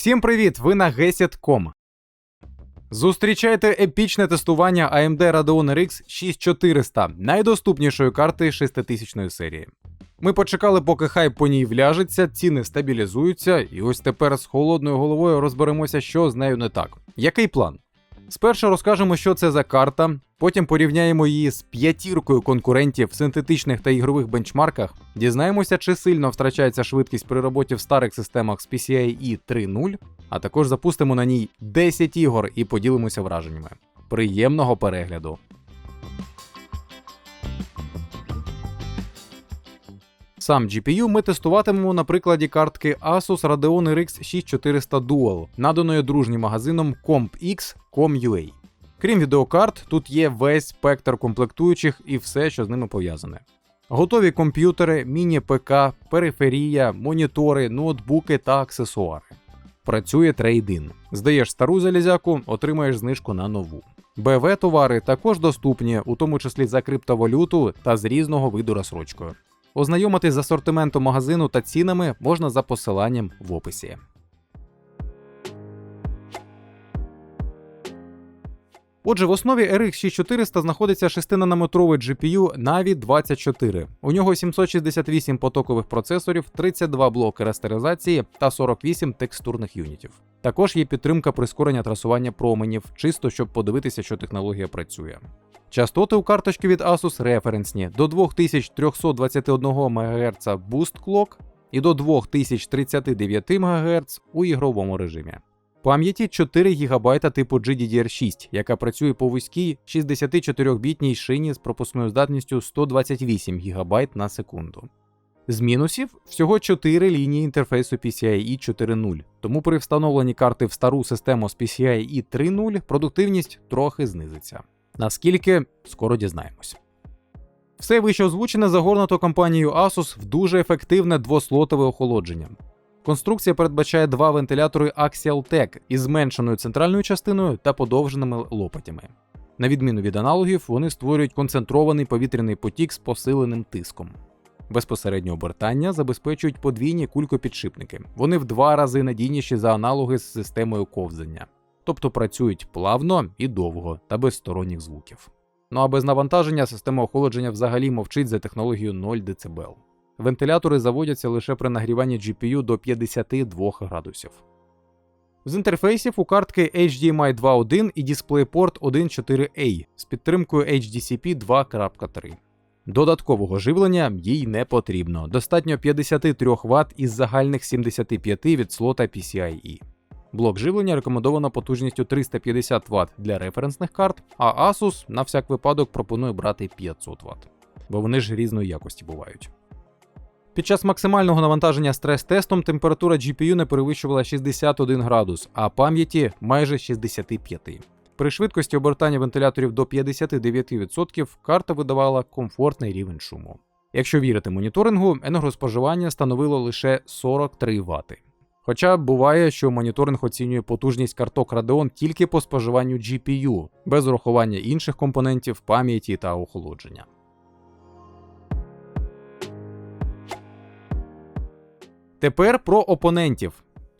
Всім привіт! Ви на Gesit.com. Зустрічайте епічне тестування AMD Radeon RX 6400, найдоступнішої карти 6000 серії. Ми почекали, поки хайп по ній вляжеться, ціни стабілізуються, і ось тепер з холодною головою розберемося, що з нею не так. Який план? Спершу розкажемо, що це за карта, потім порівняємо її з п'ятіркою конкурентів в синтетичних та ігрових бенчмарках, дізнаємося, чи сильно втрачається швидкість при роботі в старих системах з PCIe 3.0, а також запустимо на ній 10 ігор і поділимося враженнями. Приємного перегляду! Сам GPU ми тестуватимемо на прикладі картки Asus Radeon RX 6400 Dual, наданої дружнім магазином CompX.com.ua. Крім відеокарт, тут є весь спектр комплектуючих і все, що з ними пов'язане. Готові комп'ютери, міні-ПК, периферія, монітори, ноутбуки та аксесуари. Працює трейдин. Здаєш стару залізяку, отримаєш знижку на нову. БВ товари також доступні, у тому числі за криптовалюту та з різного виду розсрочкою. Ознайомитись з асортиментом магазину та цінами можна за посиланням в описі. Отже, в основі RX 6400 знаходиться 6-нанометровий GPU Navi 24. У нього 768 потокових процесорів, 32 блоки растеризації та 48 текстурних юнітів. Також є підтримка прискорення трасування променів, чисто щоб подивитися, що технологія працює. Частоти у карточки від Asus референсні до 2321 МГц Boost Clock і до 2039 МГц у ігровому режимі. Пам'яті 4 ГБ типу GDDR6, яка працює по вузькій 64-бітній шині з пропускною здатністю 128 ГБ на секунду. З мінусів всього 4 лінії інтерфейсу PCIe 4.0, тому при встановленні карти в стару систему з PCIe 3.0 продуктивність трохи знизиться. Наскільки скоро дізнаємось. Все вище озвучене загорнуто компанією Asus в дуже ефективне двослотове охолодження. Конструкція передбачає два вентилятори Axial Tech із зменшеною центральною частиною та подовженими лопатями. На відміну від аналогів, вони створюють концентрований повітряний потік з посиленим тиском. Безпосереднє обертання забезпечують подвійні кулькопідшипники. Вони в два рази надійніші за аналоги з системою ковзання, тобто працюють плавно і довго та без сторонніх звуків. Ну а без навантаження система охолодження взагалі мовчить за технологією 0 дБ. Вентилятори заводяться лише при нагріванні GPU до 52 градусів. З інтерфейсів у картки HDMI 2.1 і DisplayPort 1.4a з підтримкою HDCP 2.3. Додаткового живлення їй не потрібно. Достатньо 53 Вт із загальних 75 від слота PCIe. Блок живлення рекомендовано потужністю 350 Вт для референсних карт, а Asus на всяк випадок пропонує брати 500 Вт, бо вони ж різної якості бувають. Під час максимального навантаження стрес-тестом температура GPU не перевищувала 61 градус, а пам'яті майже 65. При швидкості обертання вентиляторів до 59% карта видавала комфортний рівень шуму. Якщо вірити моніторингу, енергоспоживання становило лише 43 Вт. Хоча буває, що моніторинг оцінює потужність карток Radeon тільки по споживанню GPU, без урахування інших компонентів пам'яті та охолодження. Тепер про опонентів.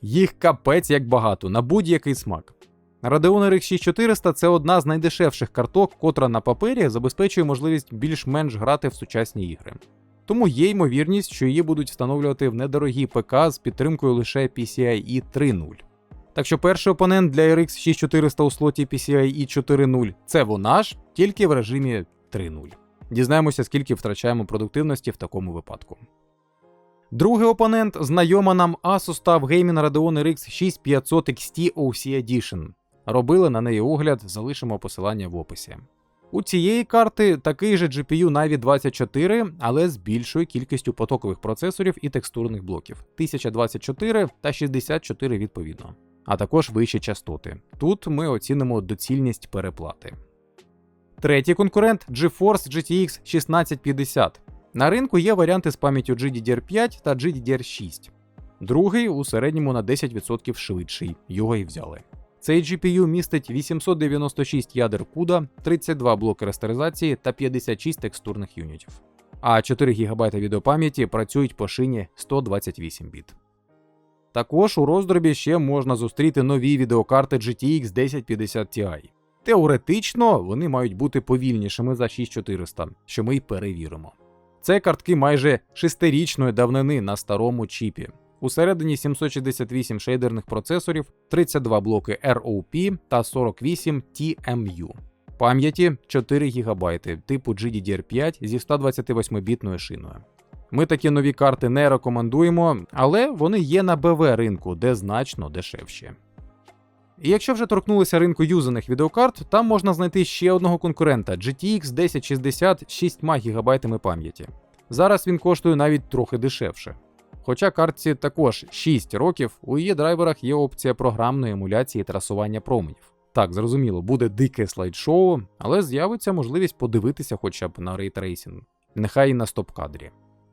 Їх капець як багато на будь-який смак. Radeon RX 6400 це одна з найдешевших карток, котра на папері забезпечує можливість більш-менш грати в сучасні ігри. Тому є ймовірність, що її будуть встановлювати в недорогі ПК з підтримкою лише PCIe 3.0. Так що перший опонент для RX 6400 у слоті PCIe 4.0 це вона ж, тільки в режимі 3.0. Дізнаємося, скільки втрачаємо продуктивності в такому випадку. Другий опонент знайома нам Asus TUF Gaming Radeon RX 6500 XT OC Edition. Робили на неї огляд, залишимо посилання в описі. У цієї карти такий же GPU Navi 24, але з більшою кількістю потокових процесорів і текстурних блоків 1024 та 64 відповідно, а також вищі частоти. Тут ми оцінимо доцільність переплати. Третій конкурент GeForce GTX 1650. На ринку є варіанти з пам'яттю GDDR5 та GDDR6. Другий у середньому на 10% швидший, його і взяли. Цей GPU містить 896 ядер CUDA, 32 блоки растеризації та 56 текстурних юнітів. А 4 ГБ відеопам'яті працюють по шині 128 біт. Також у роздробі ще можна зустріти нові відеокарти GTX 1050 Ti. Теоретично вони мають бути повільнішими за 6400, що ми й перевіримо. Це картки майже шестирічної давнини на старому чіпі. Усередині 768 шейдерних процесорів, 32 блоки ROP та 48 TMU. Пам'яті 4 ГБ типу GDDR5 зі 128-бітною шиною. Ми такі нові карти не рекомендуємо, але вони є на БВ ринку, де значно дешевші. І якщо вже торкнулися ринку юзаних відеокарт, там можна знайти ще одного конкурента GTX 1060 з 6 ГБ пам'яті. Зараз він коштує навіть трохи дешевше. Хоча картці також 6 років, у її драйверах є опція програмної емуляції трасування променів. Так, зрозуміло, буде дике слайд-шоу, але з'явиться можливість подивитися хоча б на рейтрейсінг, нехай і на стоп-кадрі.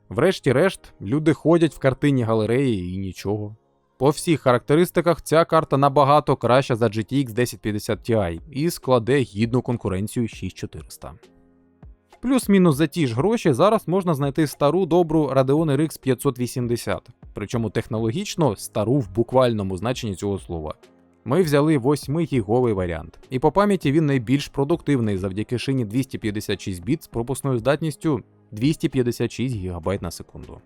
Врешті-решт, люди ходять в картинні галереї і нічого. По всіх характеристиках ця карта набагато краща за GTX 1050 Ti і складе гідну конкуренцію 6400. Плюс-мінус за ті ж гроші зараз можна знайти стару добру Radeon RX 580, причому технологічно стару в буквальному значенні цього слова. Ми взяли 8 гіговий варіант, і по пам'яті він найбільш продуктивний завдяки шині 256 біт з пропускною здатністю 256 ГБ на секунду.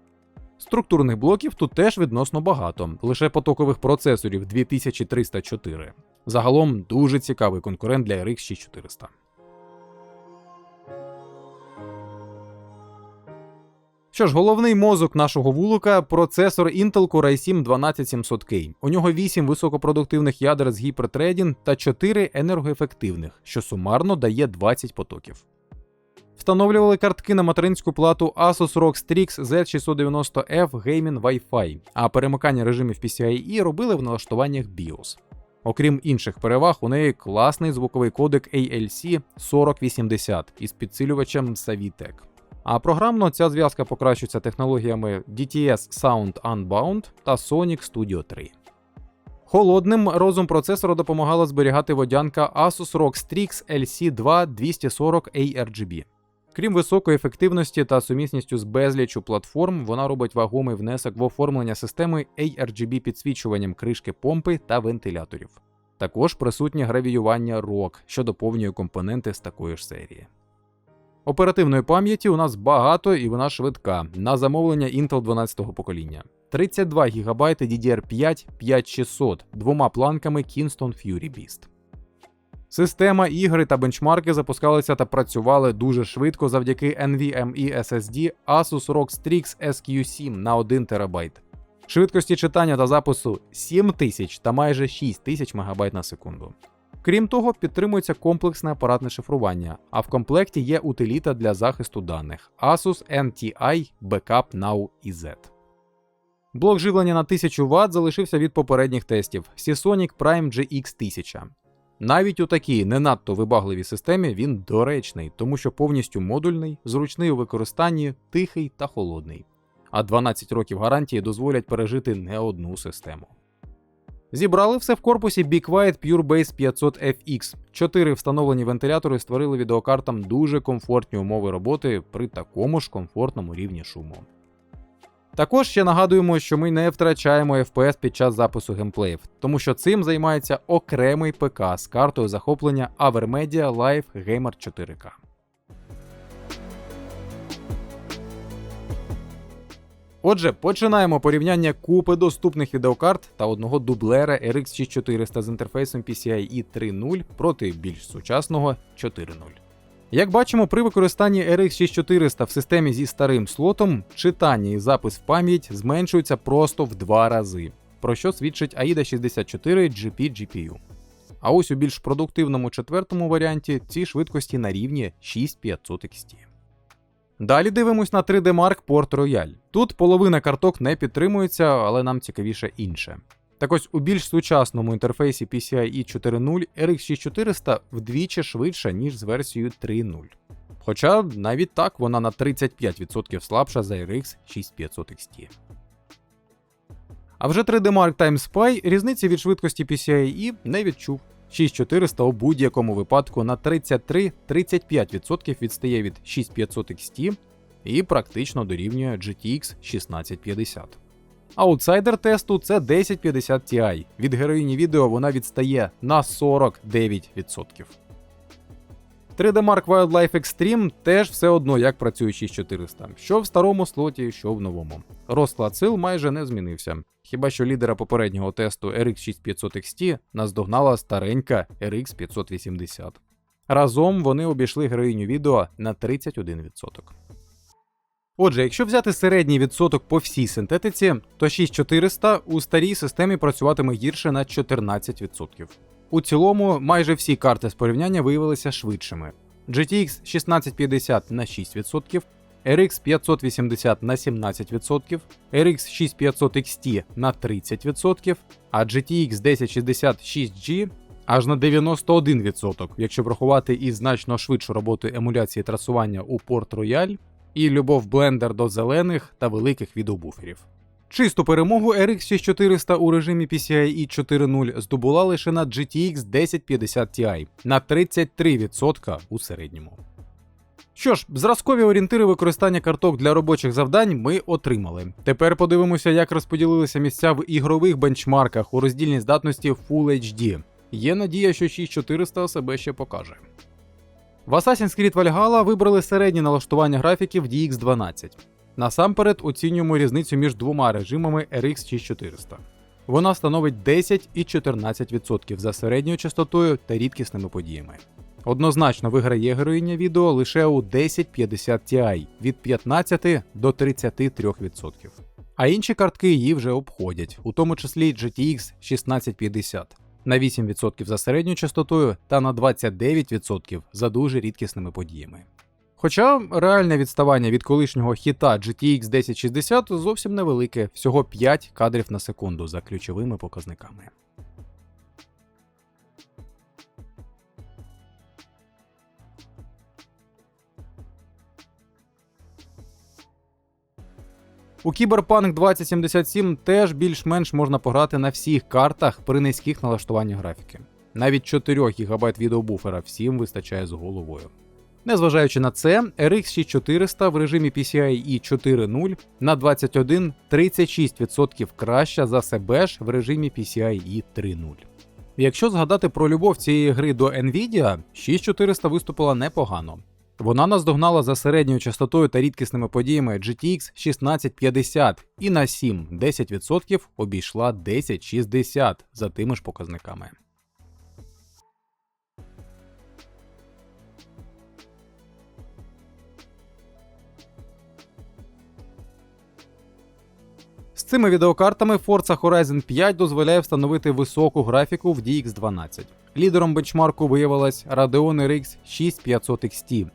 Структурних блоків тут теж відносно багато, лише потокових процесорів 2304. Загалом дуже цікавий конкурент для RX 6400. Що ж, головний мозок нашого вулика процесор Intel Core i7 12700K. У нього 8 високопродуктивних ядер з гіпертредін та 4 енергоефективних, що сумарно дає 20 потоків. Встановлювали картки на материнську плату Asus ROG Strix Z690F Gaming Wi-Fi, а перемикання режимів PCIe робили в налаштуваннях BIOS. Окрім інших переваг, у неї класний звуковий кодек ALC 4080 із підсилювачем Savitec. А програмно ця зв'язка покращується технологіями DTS Sound Unbound та Sonic Studio 3. Холодним розум процесора допомагала зберігати водянка Asus ROG Strix LC2 240 ARGB. Крім високої ефективності та сумісністю з безлічу платформ, вона робить вагомий внесок в оформлення системи ARGB підсвічуванням кришки помпи та вентиляторів. Також присутнє гравіювання ROG, що доповнює компоненти з такої ж серії. Оперативної пам'яті у нас багато і вона швидка на замовлення Intel 12-го покоління. 32 ГБ DDR5 5600 двома планками Kingston Fury Beast. Система, ігри та бенчмарки запускалися та працювали дуже швидко завдяки NVMe SSD Asus ROG Strix SQ7 на 1 ТБ. Швидкості читання та запису 7000 та майже 6000 МБ на секунду. Крім того, підтримується комплексне апаратне шифрування, а в комплекті є утиліта для захисту даних Asus NTI Backup Now EZ. Блок живлення на 1000 Вт залишився від попередніх тестів Seasonic Prime GX 1000. Навіть у такій не надто вибагливій системі він доречний, тому що повністю модульний, зручний у використанні, тихий та холодний. А 12 років гарантії дозволять пережити не одну систему. Зібрали все в корпусі Be Quiet PureBase 500 FX. Чотири встановлені вентилятори створили відеокартам дуже комфортні умови роботи при такому ж комфортному рівні шуму. Також ще нагадуємо, що ми не втрачаємо FPS під час запису геймплеїв, тому що цим займається окремий ПК з картою захоплення Avermedia Live Gamer 4K. Отже, починаємо порівняння купи доступних відеокарт та одного дублера RX 6400 з інтерфейсом PCIe 3.0 проти більш сучасного 4.0. Як бачимо, при використанні RX 6400 в системі зі старим слотом читання і запис в пам'ять зменшуються просто в два рази, про що свідчить AIDA 64 GP GPU. А ось у більш продуктивному четвертому варіанті ці швидкості на рівні 6500 XT. Далі дивимось на 3D Mark Port Royal. Тут половина карток не підтримується, але нам цікавіше інше. Так ось у більш сучасному інтерфейсі PCIe 4.0 RX 6400 вдвічі швидша, ніж з версією 3.0. Хоча навіть так вона на 35% слабша за RX 6500 XT. А вже 3D Mark Time Spy різниці від швидкості PCIe не відчув. 6400 у будь-якому випадку на 33-35% відстає від 6500 XT і практично дорівнює GTX 1650. Аутсайдер тесту це 1050 Ti. Від героїні відео вона відстає на 49%. 3D Mark Wildlife Extreme теж все одно як працює 6400, що в старому слоті, що в новому. Розклад сил майже не змінився. Хіба що лідера попереднього тесту RX 6500 XT наздогнала старенька RX 580. Разом вони обійшли героїню відео на 31%. Отже, якщо взяти середній відсоток по всій синтетиці, то 6400 у старій системі працюватиме гірше на 14%. У цілому, майже всі карти з порівняння виявилися швидшими. GTX 1650 на 6%, RX 580 на 17%, RX 6500 XT на 30%, а GTX 1060 6G аж на 91%, якщо врахувати і значно швидшу роботу емуляції трасування у Port Royal, і любов блендер до зелених та великих відеобуферів. Чисту перемогу RX 6400 у режимі PCIe 4.0 здобула лише на GTX 1050 Ti на 33% у середньому. Що ж, зразкові орієнтири використання карток для робочих завдань ми отримали. Тепер подивимося, як розподілилися місця в ігрових бенчмарках у роздільній здатності Full HD. Є надія, що 6400 себе ще покаже. В Assassin's Creed Valhalla вибрали середні налаштування графіків DX12. Насамперед оцінюємо різницю між двома режимами RX 6400. Вона становить 10 і 14% за середньою частотою та рідкісними подіями. Однозначно виграє героїня відео лише у 1050 Ti від 15 до 33%. А інші картки її вже обходять, у тому числі GTX 1650 на 8% за середньою частотою та на 29% за дуже рідкісними подіями. Хоча реальне відставання від колишнього хіта GTX 1060 зовсім невелике, всього 5 кадрів на секунду за ключовими показниками. У Cyberpunk 2077 теж більш-менш можна пограти на всіх картах при низьких налаштуваннях графіки. Навіть 4 ГБ відеобуфера всім вистачає з головою. Незважаючи на це, RX 6400 в режимі PCIe 4.0 на 21-36% краща за себе ж в режимі PCIe 3.0. Якщо згадати про любов цієї гри до Nvidia, 6400 виступила непогано. Вона наздогнала за середньою частотою та рідкісними подіями GTX 1650 і на 7-10% обійшла 1060 за тими ж показниками. З цими відеокартами Forza Horizon 5 дозволяє встановити високу графіку в DX12. Лідером бенчмарку виявилась Radeon RX 6500 XT.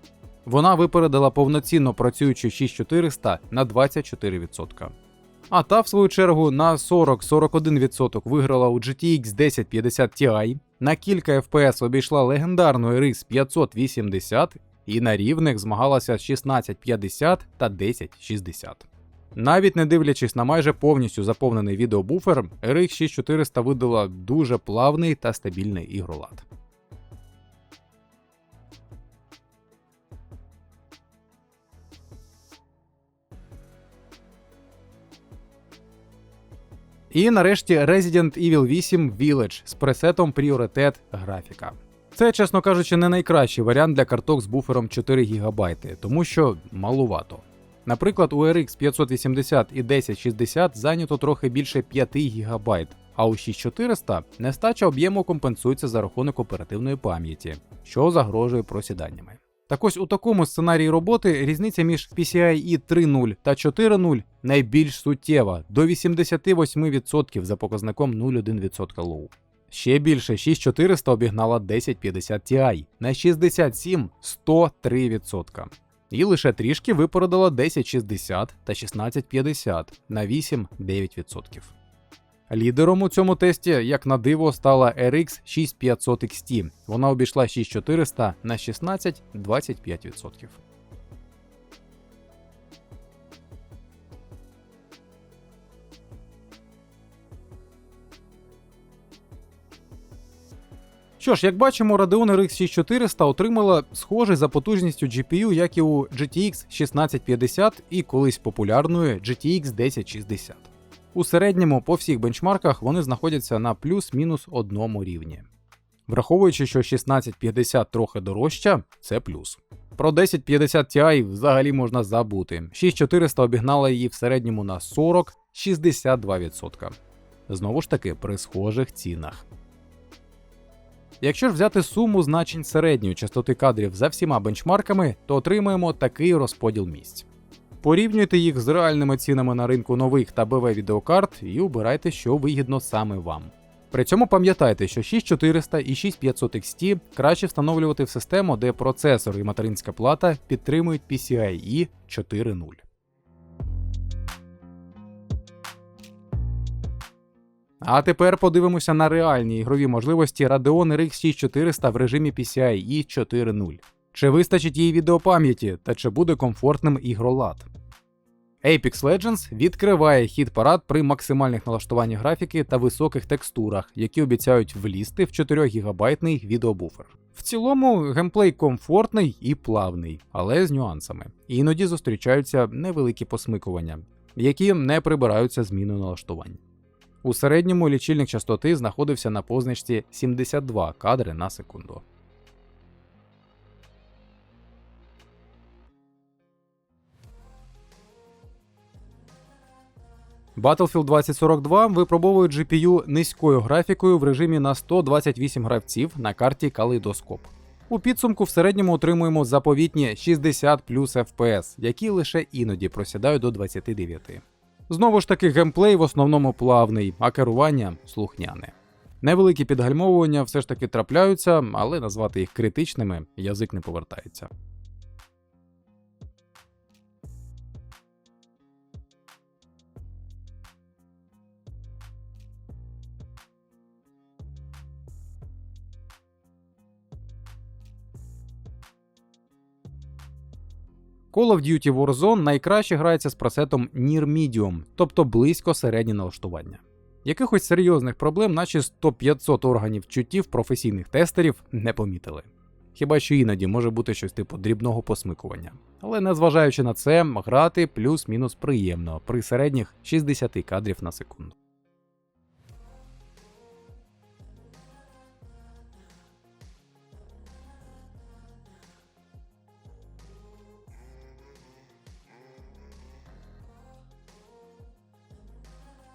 Вона випередила повноцінно працюючу 6400 на 24%. А та, в свою чергу, на 40-41% виграла у GTX 1050 Ti, на кілька FPS обійшла легендарну RX 580 і на рівних змагалася з 1650 та 1060. Навіть не дивлячись на майже повністю заповнений відеобуфер, RX 6400 видала дуже плавний та стабільний ігролад. І нарешті Resident Evil 8 Village з пресетом пріоритет графіка. Це, чесно кажучи, не найкращий варіант для карток з буфером 4 ГБ, тому що малувато. Наприклад, у RX 580 і 1060 зайнято трохи більше 5 ГБ, а у 6400 нестача об'єму компенсується за рахунок оперативної пам'яті, що загрожує просіданнями. Так ось у такому сценарії роботи різниця між PCIe 3.0 та 4.0 найбільш суттєва до 88% за показником 0,1% low. Ще більше 6400 обігнала 1050 Ti на 67 103%. І лише трішки випередила 1060 та 1650 на 8-9%. Лідером у цьому тесті, як на диво, стала RX 6500 XT. Вона обійшла 6400 на 16-25%. Що ж, як бачимо, Radeon RX 6400 отримала схожий за потужністю GPU, як і у GTX 1650 і колись популярної GTX 1060. У середньому по всіх бенчмарках вони знаходяться на плюс-мінус одному рівні. Враховуючи, що 1650 трохи дорожча, це плюс. Про 1050 Ti взагалі можна забути. 6400 обігнала її в середньому на 40-62%. Знову ж таки, при схожих цінах. Якщо ж взяти суму значень середньої частоти кадрів за всіма бенчмарками, то отримаємо такий розподіл місць. Порівнюйте їх з реальними цінами на ринку нових та БВ відеокарт і обирайте, що вигідно саме вам. При цьому пам'ятайте, що 6400 і 6500 XT краще встановлювати в систему, де процесор і материнська плата підтримують PCIe 4.0. А тепер подивимося на реальні ігрові можливості Radeon RX 6400 в режимі PCIe 4.0. Чи вистачить її відеопам'яті та чи буде комфортним ігролад? Apex Legends відкриває хід парад при максимальних налаштуваннях графіки та високих текстурах, які обіцяють влізти в 4 гігабайтний відеобуфер. В цілому геймплей комфортний і плавний, але з нюансами. Іноді зустрічаються невеликі посмикування, які не прибираються зміною налаштувань. У середньому лічильник частоти знаходився на позначці 72 кадри на секунду. Battlefield 2042 випробовує GPU низькою графікою в режимі на 128 гравців на карті Калейдоскоп. У підсумку в середньому отримуємо заповітні 60 плюс FPS, які лише іноді просідають до 29. Знову ж таки, геймплей в основному плавний, а керування слухняне. Невеликі підгальмовування все ж таки трапляються, але назвати їх критичними язик не повертається. Call of Duty Warzone найкраще грається з пресетом Near Medium, тобто близько середнє налаштування. Якихось серйозних проблем наші 100-500 органів чуттів професійних тестерів не помітили. Хіба що іноді може бути щось типу дрібного посмикування. Але незважаючи на це, грати плюс-мінус приємно при середніх 60 кадрів на секунду.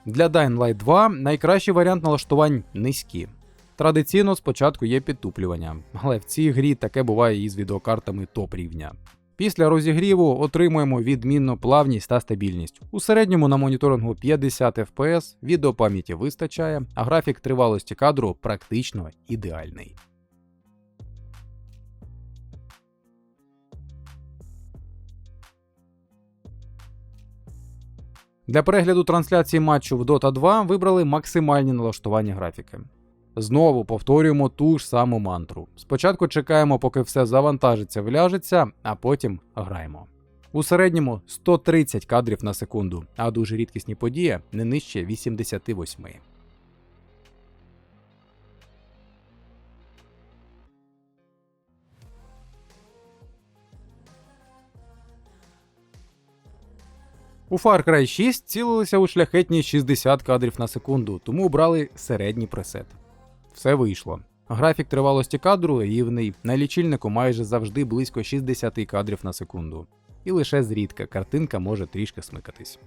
Для Dying Light 2 найкращий варіант налаштувань низькі. Традиційно спочатку є підтуплювання, але в цій грі таке буває і з відеокартами топ рівня. Після розігріву отримуємо відмінну плавність та стабільність. У середньому на моніторингу 50 FPS, відеопам'яті вистачає, а графік тривалості кадру практично ідеальний. Для перегляду трансляції матчу в Dota 2 вибрали максимальні налаштування графіки. Знову повторюємо ту ж саму мантру. Спочатку чекаємо, поки все завантажиться, вляжеться, а потім граємо. У середньому 130 кадрів на секунду, а дуже рідкісні події не нижче 88. У Far Cry 6 цілилися у шляхетні 60 кадрів на секунду, тому обрали середній пресет. Все вийшло. Графік тривалості кадру рівний, на лічильнику майже завжди близько 60 кадрів на секунду. І лише зрідка картинка може трішки смикатись.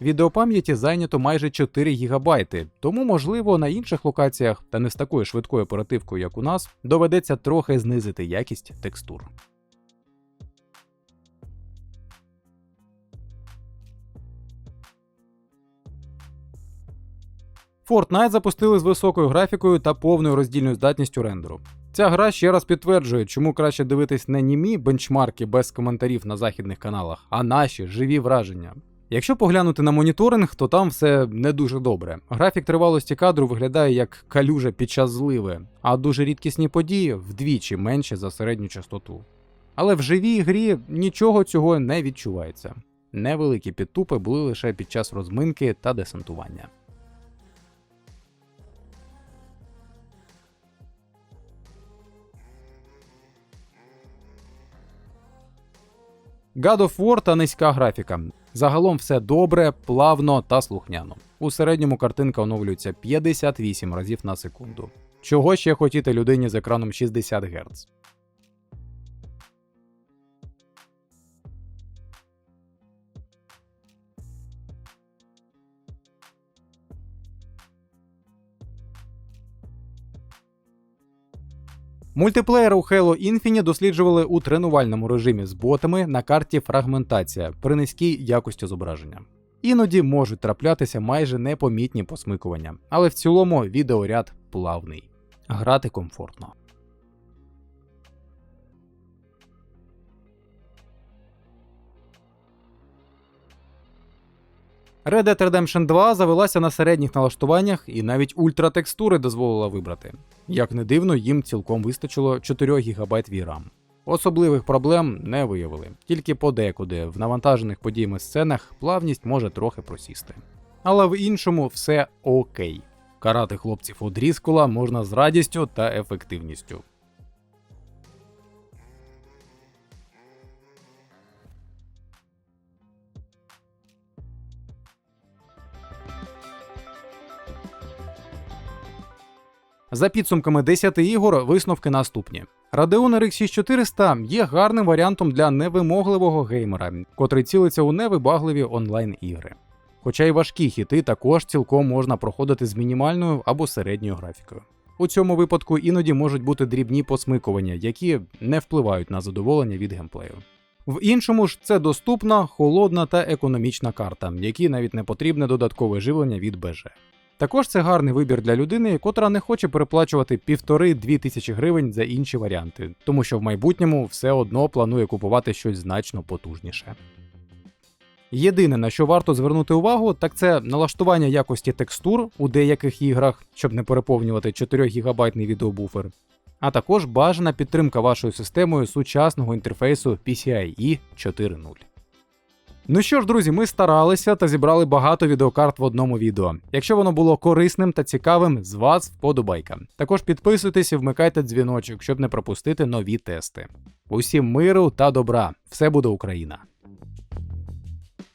Відеопам'яті зайнято майже 4 ГБ, тому, можливо, на інших локаціях, та не з такою швидкою оперативкою, як у нас, доведеться трохи знизити якість текстур. Fortnite запустили з високою графікою та повною роздільною здатністю рендеру. Ця гра ще раз підтверджує, чому краще дивитись не німі бенчмарки без коментарів на західних каналах, а наші живі враження. Якщо поглянути на моніторинг, то там все не дуже добре. Графік тривалості кадру виглядає як калюжа під час зливи, а дуже рідкісні події вдвічі менше за середню частоту. Але в живій грі нічого цього не відчувається. Невеликі підтупи були лише під час розминки та десантування. God of War та низька графіка. Загалом все добре, плавно та слухняно. у середньому картинка оновлюється 58 разів на секунду. Чого ще хотіти людині з екраном 60 Гц? Мультиплеєр у Halo Infinite досліджували у тренувальному режимі з ботами на карті фрагментація при низькій якості зображення. Іноді можуть траплятися майже непомітні посмикування, але в цілому відеоряд плавний. Грати комфортно. Red Dead Redemption 2 завелася на середніх налаштуваннях і навіть ультратекстури дозволила вибрати. Як не дивно, їм цілком вистачило 4 ГБ VRAM. Особливих проблем не виявили, тільки подекуди в навантажених подіями сценах плавність може трохи просісти. Але в іншому все окей. Карати хлопців у Дріскула можна з радістю та ефективністю. За підсумками 10 ігор, висновки наступні. Radeon RX 6400 є гарним варіантом для невимогливого геймера, котрий цілиться у невибагливі онлайн-ігри. Хоча й важкі хіти також цілком можна проходити з мінімальною або середньою графікою. У цьому випадку іноді можуть бути дрібні посмикування, які не впливають на задоволення від геймплею. В іншому ж це доступна, холодна та економічна карта, якій навіть не потрібне додаткове живлення від БЖ. Також це гарний вибір для людини, котра не хоче переплачувати півтори-дві тисячі гривень за інші варіанти, тому що в майбутньому все одно планує купувати щось значно потужніше. Єдине, на що варто звернути увагу, так це налаштування якості текстур у деяких іграх, щоб не переповнювати 4 гігабайтний відеобуфер, а також бажана підтримка вашою системою сучасного інтерфейсу PCIe 4.0. Ну що ж, друзі, ми старалися та зібрали багато відеокарт в одному відео. Якщо воно було корисним та цікавим, з вас вподобайка. Також підписуйтесь і вмикайте дзвіночок, щоб не пропустити нові тести. Усім миру та добра! Все буде Україна!